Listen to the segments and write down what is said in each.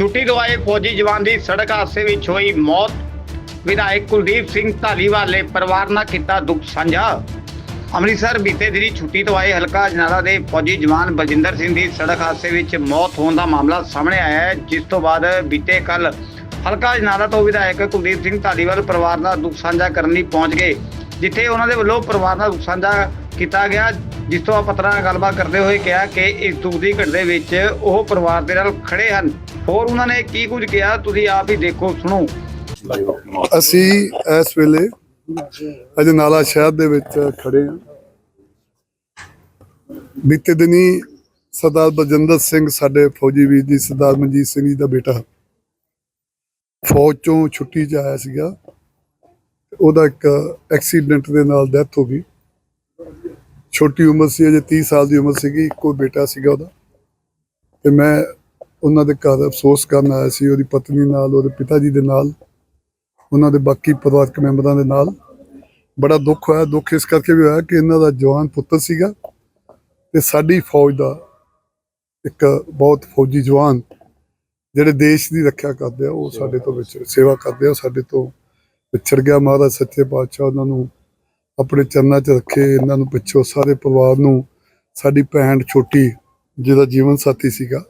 ਛੁੱਟੀ ਤੋਂ ਆਏ ਫੌਜੀ ਜਵਾਨ ਦੀ ਸੜਕ ਹਾਦਸੇ ਵਿੱਚ ਹੋਈ ਮੌਤ। ਵਿਧਾਇਕ ਕੁਲਦੀਪ ਸਿੰਘ ਧਾਲੀਵਾਲ ਨੇ ਪਰਿਵਾਰ ਨਾਲ ਕੀਤਾ ਦੁੱਖ ਸਾਂਝਾ। ਅੰਮ੍ਰਿਤਸਰ ਬੀਤੇ ਦਿਨੀ ਛੁੱਟੀ ਤੋਂ ਆਏ ਹਲਕਾ ਅਜਨਾਲਾ ਦੇ ਫੌਜੀ ਜਵਾਨ ਬਲਜਿੰਦਰ ਸਿੰਘ ਦੀ ਸੜਕ ਹਾਦਸੇ ਵਿੱਚ ਮੌਤ ਹੋਣ ਦਾ ਮਾਮਲਾ ਸਾਹਮਣੇ ਆਇਆ ਹੈ, ਜਿਸ ਤੋਂ ਬਾਅਦ ਬੀਤੇ ਕੱਲ ਹਲਕਾ ਅਜਨਾਲਾ ਤੋਂ ਵਿਧਾਇਕ ਕੁਲਦੀਪ ਸਿੰਘ ਧਾਲੀਵਾਲ ਪਰਿਵਾਰ ਨਾਲ ਦੁੱਖ ਸਾਂਝਾ ਕਰਨ ਲਈ ਪਹੁੰਚ ਗਏ, ਜਿੱਥੇ ਉਹਨਾਂ ਦੇ ਵੱਲੋਂ ਪਰਿਵਾਰ ਨਾਲ ਦੁੱਖ ਸਾਂਝਾ ਕੀਤਾ ਗਿਆ। ਜਿਸ ਤੋਂ ਪੱਤਰਾਂ ਨਾਲ ਗੱਲਬਾਤ ਕਰਦੇ ਹੋਏ ਕਿਹਾ ਕਿ ਇਸ ਦੁੱਖ ਦੀ ਦੇ ਵਿੱਚ ਉਹ ਪਰਿਵਾਰ ਦੇ ਨਾਲ ਖੜੇ ਹਨ। ਹੋਰ ਉਹਨਾਂ ਨੇ ਕੀ ਕੁਝ ਕਿਹਾ? ਤੁਸੀਂ ਆਪ ਹੀ ਦੇਖੋ, ਸੁਣੋ। ਅਸੀਂ ਇਸ ਵੇਲੇ ਅਜਨਾਲਾ ਸ਼ਹਿਰ ਦੇ ਵਿੱਚ ਖੜੇ ਹਾਂ। ਬੀਤੇ ਦਿਨੀ ਸਰਦਾਰ ਬਲਜਿੰਦਰ ਸਿੰਘ ਸਾਡੇ ਫੌਜੀ ਵੀਰ ਜੀ, ਸਰਦਾਰ ਮਨਜੀਤ ਸਿੰਘ ਜੀ ਦਾ ਬੇਟਾ ਫੌਜ ਚੋਂ ਛੁੱਟੀ 'ਚ ਆਇਆ ਸੀਗਾ। ਉਹਦਾ ਇੱਕ ਐਕਸੀਡੈਂਟ ਦੇ ਨਾਲ ਡੈਥ ਹੋ ਗਈ। ਛੋਟੀ ਉਮਰ ਸੀ, ਅਜੇ 30 ਸਾਲ ਦੀ ਉਮਰ ਸੀਗੀ, ਇੱਕੋ ਬੇਟਾ ਸੀਗਾ ਉਹਦਾ। ਤੇ ਮੈਂ ਉਹਨਾਂ ਦੇ ਘਰ ਅਫਸੋਸ ਕਰਨ ਆਇਆ ਸੀ, ਉਹਦੀ ਪਤਨੀ ਨਾਲ, ਉਹਦੇ ਪਿਤਾ ਜੀ ਦੇ ਨਾਲ, ਉਹਨਾਂ ਦੇ ਬਾਕੀ ਪਰਿਵਾਰਕ ਮੈਂਬਰਾਂ ਦੇ ਨਾਲ। ਬੜਾ ਦੁੱਖ ਹੋਇਆ, ਦੁੱਖ ਇਸ ਕਰਕੇ ਵੀ ਹੋਇਆ ਕਿ ਇਹਨਾਂ ਦਾ ਜਵਾਨ ਪੁੱਤਰ ਸੀਗਾ ਤੇ ਸਾਡੀ ਫੌਜ ਦਾ ਇੱਕ ਬਹੁਤ ਫੌਜੀ ਜਵਾਨ ਜਿਹੜੇ ਦੇਸ਼ ਦੀ ਰੱਖਿਆ ਕਰਦੇ ਆ, ਉਹ ਸਾਡੇ ਤੋਂ ਵਿੱਚ ਸੇਵਾ ਕਰਦੇ ਆ ਸਾਡੇ ਤੋਂ ਵਿਛੜ ਗਿਆ। ਮਹਾਰਾਜ ਸੱਚੇ ਪਾਤਸ਼ਾਹ ਉਹਨਾਂ ਨੂੰ ਆਪਣੇ ਚਰਨਾਂ 'ਚ ਰੱਖੇ ਇਹਨਾਂ ਨੂੰ ਪਿੱਛੋਂ ਸਾਰੇ ਪਰਿਵਾਰ ਨੂੰ ਸਾਡੀ ਭੈਣ ਛੋਟੀ ਜਿਹਦਾ ਜੀਵਨ ਸਾਥੀ ਸੀਗਾ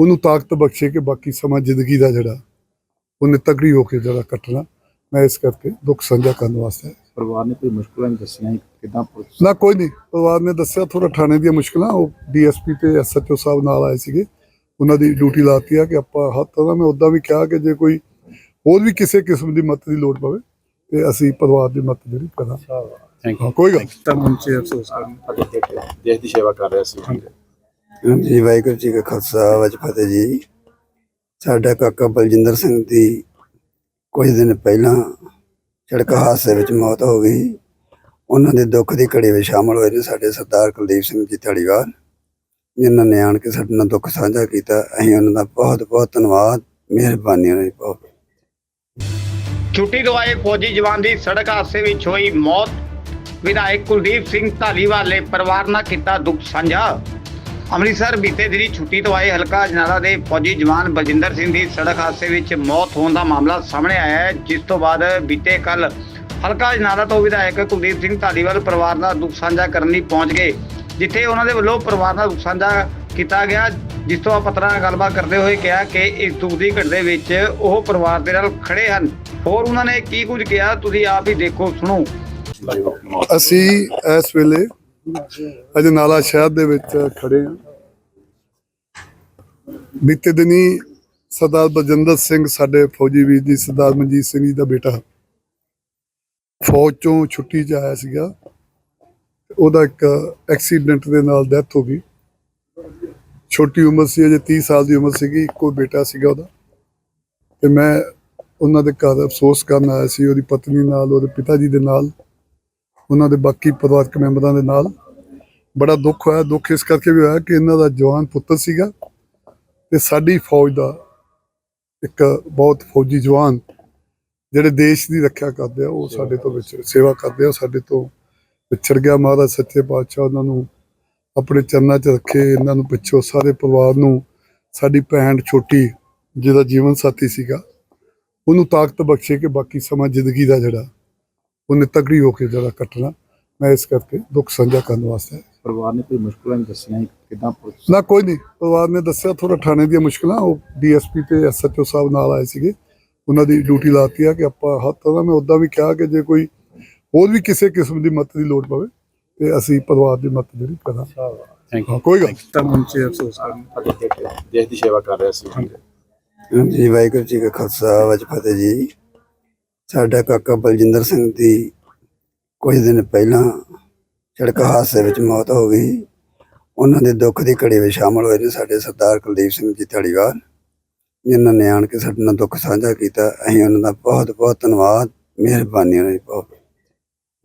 ਉਹਨੂੰ ਤਾਕਤ ਬਖਸ਼ੇ ਕਿ ਬਾਕੀ ਸਮਾਂ ਜ਼ਿੰਦਗੀ ਦਾ ਜਿਹੜਾ ਉਹਨੇ ਤਗੜੀ ਹੋ ਕੇ ਜਿਹੜਾ ਕੱਟਣਾ। ਮੈਂ ਇਸ ਕਰਕੇ ਦੁੱਖ ਸਾਂਝਾ ਕਰਨ ਵਾਸਤੇ। ਪਰਿਵਾਰ ਨੇ ਕੋਈ ਮੁਸ਼ਕਲਾਂ ਨਹੀਂ ਦੱਸੀਆਂ ਕਿਦਾਂ ਨਾ ਕੋਈ ਨਹੀਂ ਪਰਿਵਾਰ ਨੇ ਦੱਸਿਆ ਥੋੜਾ ਥਾਣੇ ਦੀਆਂ ਮੁਸ਼ਕਲਾਂ ਉਹ ਡੀਐਸਪੀ ਤੇ ਐਸਐਚਓ ਸਾਹਿਬ ਨਾਲ ਆਏ ਸੀਗੇ। ਉਹਨਾਂ ਦੀ ਡਿਊਟੀ ਲਾਤੀ ਆ ਕਿ ਆਪਾਂ ਹੱਥ ਦਾ ਮੈਂ ਉਦਾਂ ਵੀ ਕਿਹਾ ਕਿ ਜੇ ਕੋਈ ਹੋਰ ਵੀ ਕਿਸੇ ਕਿਸਮ ਦੀ ਮਦਦ ਦੀ ਲੋੜ ਪਵੇ ਤੇ ਅਸੀਂ ਪਰਿਵਾਰ ਦੀ ਮਦਦ ਜਿਹੜੀ ਕਰਾਂਗੇ। ਥੈਂਕ ਹਾਂ, ਕੋਈ ਗੱਲ ਨਹੀਂ। ਤਾਂ ਮੁੰਚੇ ਅਫਸੋਸ ਬੇਟੇ ਦੇਸ਼ ਦੀ ਸੇਵਾ ਕਰ ਰਿਹਾ ਸੀ। ਜੀ ਵਾਹਿਗੁਰੂ ਜੀ ਕਾ ਖਾਲਸਾ ਵਾਹਿਗੁਰੂ ਜੀ। ਕੀ ਫਤਿਹ ਜੀ ਸਾਡਾ ਕਾਕਾ ਬਲਜਿੰਦਰ ਸਿੰਘ ਦੀ ਕੁਝ ਦਿਨ ਪਹਿਲਾਂ ਸੜਕ ਹਾਦਸੇ ਵਿੱਚ ਮੌਤ ਹੋ ਗਈ। ਉਹਨਾਂ ਦੇ ਦੁੱਖ ਦੀ ਘੜੀ ਵਿੱਚ ਸ਼ਾਮਲ ਹੋਏ ਨੇ ਸਾਡੇ ਸਰਦਾਰ ਕੁਲਦੀਪ ਸਿੰਘ ਜੀ ਧਾਲੀਵਾਲ ਜਿਨ੍ਹਾਂ ਨੇ ਆਣ ਕੇ ਸਾਡੇ ਨਾਲ ਦੁੱਖ ਸਾਂਝਾ ਕੀਤਾ। ਅਸੀਂ ਉਹਨਾਂ ਦਾ ਬਹੁਤ ਬਹੁਤ ਧੰਨਵਾਦ ਮਿਹਰਬਾਨੀ ਉਹਨਾਂ ਦੀ ਬਹੁਤ। ਛੁੱਟੀ ਤੋਂ ਆਏ ਫੌਜੀ ਜਵਾਨ ਦੀ ਸੜਕ ਹਾਦਸੇ ਵਿੱਚ ਹੋਈ ਮੌਤ। ਵਿਧਾਇਕ ਕੁਲਦੀਪ ਸਿੰਘ ਧਾਲੀਵਾਲ ਨੇ ਪਰਿਵਾਰ ਨਾਲ ਕੀਤਾ ਦੁੱਖ ਸਾਂਝਾ। ਅੰਮ੍ਰਿਤਸਰ ਬੀਤੇ ਦਿਨੀ ਛੁੱਟੀ ਤੋਂ ਆਏ ਹਲਕਾ ਅਜਨਾਲਾ ਦੇ ਫੌਜੀ ਜਵਾਨ ਬਲਜਿੰਦਰ ਸਿੰਘ ਦੀ ਸੜਕ ਹਾਦਸੇ ਵਿੱਚ ਮੌਤ ਹੋਣ ਦਾ ਮਾਮਲਾ ਸਾਹਮਣੇ ਆਇਆ ਹੈ, ਜਿਸ ਤੋਂ ਬਾਅਦ ਬੀਤੇ ਕੱਲ ਹਲਕਾ ਅਜਨਾਲਾ ਤੋਂ ਵਿਧਾਇਕ ਕੁਲਦੀਪ ਸਿੰਘ ਧਾਲੀਵਾਲ ਪਰਿਵਾਰ ਨਾਲ ਦੁੱਖ ਸਾਂਝਾ ਕਰਨ ਲਈ ਪਹੁੰਚ ਗਏ, ਜਿੱਥੇ ਉਹਨਾਂ ਦੇ ਵੱਲੋਂ ਪਰਿਵਾਰ ਨਾਲ ਦੁੱਖ ਸਾਂਝਾ ਕੀਤਾ ਗਿਆ, ਜਿਸ ਤੋਂ ਪੱਤਰਾਂ ਨਾਲ ਗੱਲਬਾਤ ਕਰਦੇ ਹੋਏ ਕਿਹਾ ਕਿ ਇਸ ਦੁੱਖ ਦੀ ਘੜੀ ਦੇ ਵਿੱਚ ਉਹ ਪਰਿਵਾਰ ਦੇ ਨਾਲ ਖੜੇ ਹਨ। ਹੋਰ ਉਹਨਾਂ ਨੇ ਕੀ ਕੁਝ ਕਿਹਾ? ਤੁਸੀਂ ਆਪ ਹੀ ਦੇਖੋ, ਸੁਣੋ। ਅਸੀਂ ਇਸ ਵੇਲੇ ਅਜਨਾਲਾ ਸ਼ਹਿਰ ਦੇ ਵਿੱਚ ਖੜੇ ਹਾਂ। ਬੀਤੇ ਦਿਨੀ ਸਰਦਾਰ ਬਲਜਿੰਦਰ ਸਿੰਘ ਸਾਡੇ ਫੌਜੀ ਵੀਰ ਜੀ, ਸਰਦਾਰ ਮਨਜੀਤ ਸਿੰਘ ਜੀ ਦਾ ਬੇਟਾ ਫੌਜ ਚੋਂ ਛੁੱਟੀ 'ਚ ਆਇਆ ਸੀਗਾ। ਉਹਦਾ ਇੱਕ ਐਕਸੀਡੈਂਟ ਦੇ ਨਾਲ ਡੈਥ ਹੋ ਗਈ। ਛੋਟੀ ਉਮਰ ਸੀ, ਅਜੇ 30 ਸਾਲ ਦੀ ਉਮਰ ਸੀਗੀ, ਇੱਕੋ ਬੇਟਾ ਸੀਗਾ ਉਹਦਾ। ਤੇ ਮੈਂ ਉਹਨਾਂ ਦੇ ਘਰ ਅਫਸੋਸ ਕਰਨ ਆਇਆ ਸੀ ਉਹਦੀ ਪਤਨੀ ਨਾਲ ਉਹਦੇ ਪਿਤਾ ਜੀ ਦੇ ਨਾਲ ਉਹਨਾਂ ਦੇ ਬਾਕੀ ਪਰਿਵਾਰਕ ਮੈਂਬਰਾਂ ਦੇ ਨਾਲ। ਬੜਾ ਦੁੱਖ ਹੋਇਆ। ਦੁੱਖ ਇਸ ਕਰਕੇ ਵੀ ਹੋਇਆ ਕਿ ਇਹਨਾਂ ਦਾ ਜਵਾਨ ਪੁੱਤਰ ਸੀਗਾ ਤੇ ਸਾਡੀ ਫੌਜ ਦਾ ਇੱਕ ਬਹੁਤ ਫੌਜੀ ਜਵਾਨ ਜਿਹੜੇ ਦੇਸ਼ ਦੀ ਰੱਖਿਆ ਕਰਦੇ ਆ ਉਹ ਸਾਡੇ ਤੋਂ ਵਿੱਚ ਸੇਵਾ ਕਰਦੇ ਆ ਸਾਡੇ ਤੋਂ ਵਿਛੜ ਗਿਆ। ਮਹਾਰਾਜ ਸੱਚੇ ਪਾਤਸ਼ਾਹ ਉਹਨਾਂ ਨੂੰ ਆਪਣੇ ਚਰਨਾਂ 'ਚ ਰੱਖੇ ਇਹਨਾਂ ਨੂੰ ਪਿੱਛੋਂ ਸਾਰੇ ਪਰਿਵਾਰ ਨੂੰ ਸਾਡੀ ਭੈਣ ਛੋਟੀ ਜਿਹਦਾ ਜੀਵਨ ਸਾਥੀ ਸੀਗਾ। ਉਹਨੂੰ ਤਾਕਤ ਬਖਸ਼ੇ ਕਿ ਬਾਕੀ ਸਮਾਂ ਜ਼ਿੰਦਗੀ ਦਾ ਜਿਹੜਾ ਉਹਨੇ ਤਗੜੀ ਹੋ ਕੇ ਜਿਹੜਾ ਕੱਟਣਾ। ਮੈਂ ਇਸ ਕਰਕੇ ਦੁੱਖ ਸਾਂਝਾ ਕਰਨ ਵਾਸਤੇ। ਪਰਿਵਾਰ ਨੇ ਕੋਈ ਮੁਸ਼ਕਲਾਂ ਨਹੀਂ ਦੱਸੀਆਂ ਕਿਦਾਂ ਨਾ ਕੋਈ ਨਹੀਂ। ਪਰਿਵਾਰ ਨੇ ਦੱਸਿਆ ਥੋੜਾ ਥਾਣੇ ਦੀਆਂ ਮੁਸ਼ਕਲਾਂ। ਉਹ ਡੀਐਸਪੀ ਤੇ ਐਸਐਚਓ ਸਾਹਿਬ ਨਾਲ ਆਏ ਸੀਗੇ। ਉਹਨਾਂ ਦੀ ਡਿਊਟੀ ਲਾਤੀ ਆ ਕਿ ਆਪਾਂ ਹੱਥ ਦਾ ਮੈਂ ਉਦਾਂ ਵੀ ਕਿਹਾ ਕਿ ਜੇ ਕੋਈ ਹੋਰ ਵੀ ਕਿਸੇ ਕਿਸਮ ਦੀ ਮਦਦ ਦੀ ਲੋੜ ਪਵੇ ਤੇ ਅਸੀਂ ਪਰਿਵਾਰ ਦੀ ਮਦਦ ਜਿਹੜੀ ਕਰਾਂਗੇ। ਕੋਈ ਗੱਲ ਨਹੀਂ। ਤਾਂ ਮੁੰਚੇ ਅਫਸੋਸ ਕਰਨ। ਦੇਸ਼ ਦੀ ਸੇਵਾ ਕਰ ਰਿਹਾ ਸੀ। ਜੀ, ਵਾਹਿਗੁਰੂ ਜੀ ਕਾ ਖਾਲਸਾ ਵਾਜ ਫਤਿਹ ਜੀ। ਸਾਡਾ ਕਾਕਾ ਬਲਜਿੰਦਰ ਸਿੰਘ ਦੀ ਕੁਝ ਦਿਨ ਪਹਿਲਾਂ ਸੜਕ ਹਾਦਸੇ ਵਿੱਚ ਮੌਤ ਹੋ ਗਈ। ਉਹਨਾਂ ਦੇ ਦੁੱਖ ਦੀ ਘੜੀ ਵਿੱਚ ਸ਼ਾਮਲ ਹੋਏ ਨੇ ਸਾਡੇ ਸਰਦਾਰ ਕੁਲਦੀਪ ਸਿੰਘ ਜੀ ਧਾਲੀਵਾਲ, ਜਿਨ੍ਹਾਂ ਨੇ ਆਣ ਕੇ ਸਾਡੇ ਨਾਲ ਦੁੱਖ ਸਾਂਝਾ ਕੀਤਾ। ਅਸੀਂ ਉਹਨਾਂ ਦਾ ਬਹੁਤ ਬਹੁਤ ਧੰਨਵਾਦ ਮਿਹਰਬਾਨੀ ਉਹਨਾਂ ਦੀ ਬਹੁਤ।